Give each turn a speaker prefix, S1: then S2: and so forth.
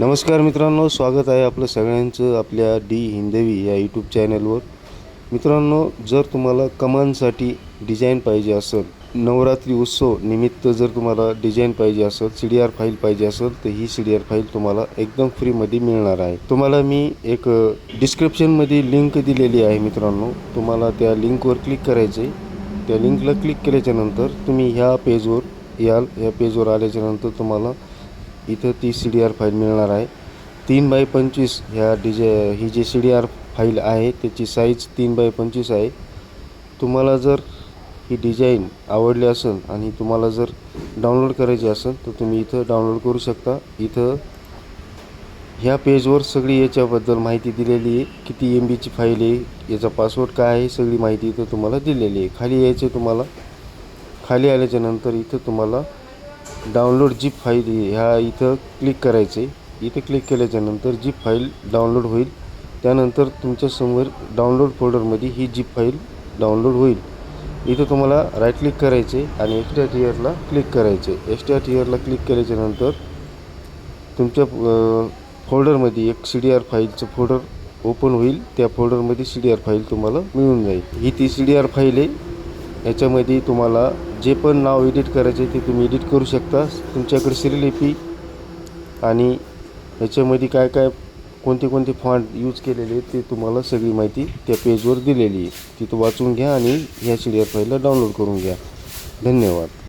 S1: नमस्कार मित्रांनो स्वागत आहे आपलं सगळ्यांचं आपल्या डी हिंदवी या यूट्यूब चॅनलवर मित्रांनो जर तुम्हाला कमांसाठी डिझाईन पाहिजे असेल नवरात्री उत्सव निमित्त जर तुम्हाला डिझाईन पाहिजे असेल सी डी आर फाईल पाहिजे असेल तर ही सी डी आर फाईल तुम्हाला एकदम फ्रीमध्ये मिळणार आहे. तुम्हाला मी एक डिस्क्रिप्शनमध्ये लिंक दिलेली आहे मित्रांनो. तुम्हाला त्या लिंकवर क्लिक करायचं आहे त्या लिंकला क्लिक केल्याच्यानंतर तुम्ही ह्या पेजवर याल ह्या पेजवर आल्याच्यानंतर तुम्हाला इथं ती सी डी आर फाईल मिळणार आहे. तीन बाय पंचवीस ह्या डिजे ही जी सी डी आर फाईल आहे त्याची साईज तीन बाय पंचवीस आहे. तुम्हाला जर ही डिझाईन आवडली असेल आणि तुम्हाला जर डाउनलोड करायची असेल तर तुम्ही इथं डाउनलोड करू शकता. इथं ह्या पेजवर सगळी याच्याबद्दल माहिती दिलेली आहे. किती एम बीची फाईल आहे याचा पासवर्ड काय आहे सगळी माहिती इथं तुम्हाला दिलेली आहे. खाली यायचे तुम्हाला. खाली आल्याच्यानंतर इथं तुम्हाला डाउनलोड जीप फाईल ह्या इथं क्लिक करायचे इथं क्लिक केल्याच्यानंतर जीप फाईल डाउनलोड होईल त्यानंतर तुमच्यासमोर डाउनलोड फोल्डरमध्ये ही जीप फाईल डाउनलोड होईल इथं तुम्हाला राईट क्लिक करायचे आणि एक्स्ट्रा टीयरला क्लिक करायचे एक्स्ट्रा टीयरला क्लिक केल्याच्यानंतर तुमच्या फोल्डरमध्ये एक सी डी आर फाईलचं फोल्डर ओपन होईल. त्या फोल्डरमध्ये सी डी आर फाईल तुम्हाला मिळून जाईल. ही ती सी डी आर फाईल आहे. याच्यामध्ये तुम्हाला जे पण नाव एडिट करायचे ते तुम्ही एडिट करू शकता. तुमच्याकडे श्रीलिपी आणि याच्यामध्ये काय काय कोणते कोणते फॉन्ट यूज केलेले आहेत ते तुम्हाला सगळी माहिती त्या पेजवर दिलेली आहे. तिथं वाचून घ्या आणि ह्या सी डी फाईलला डाउनलोड करून घ्या. धन्यवाद.